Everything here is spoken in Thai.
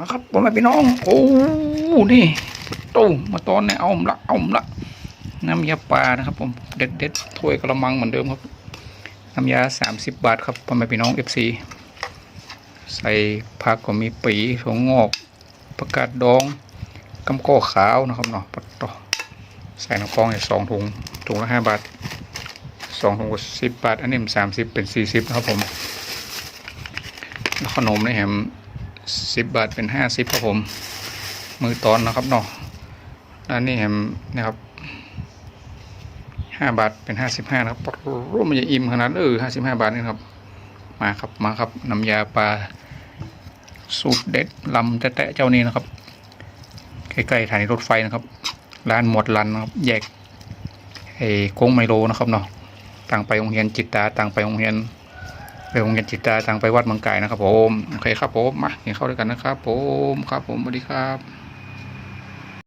มาครับพ่อแม่พี่น้อง โอ้นี่ตู้มาตอนเนี่ยเอาละเอาละ น้ำยาปลานะครับผมเด็ดเด็ดถ้วยกระมังเหมือนเดิมครับ น้ำยาสามสิบบาทครับพ่อแม่พี่น้องเอฟซีใส่ผักก็มีปีถั่วงอกประกาศดองกำก้อขาวนะครับเนาะปัดต่อใส่น้ำกองเนี่ยสองถุงถุงละห้าบาทสองถุงก็สิบบาท อันนี้มันสามสิบเป็นสี่สิบนะครับผมขนมนี่แฮม สิบบาทเป็นห้าสิบครับผม มือตอนนะครับเนาะแล้วนี่แฮมนะครับห้าบาทเป็นห้าสิบห้านะครับร่วมมันจะอิ่มขนาดเออห้าสิบห้าบาทนี่ครับ มาครับมาครับน้ำยาปลาสูตรเด็ดลำแตะเจ้านี้นะครับใกล้ๆสถานีรถไฟนะครับร้านหมวดลันนะครับ แยกไอ้โค้งไมโลนะครับเนาะต่างไปโรงเรียนจิตตาต่างไปโรงเรียน ไปโรงเรียนจิตตาทางไปวัดมังไก่นะครับผม โอเคครับผม มาเห็นข้าด้วยกันนะครับผม ครับผมสวัสดีครับ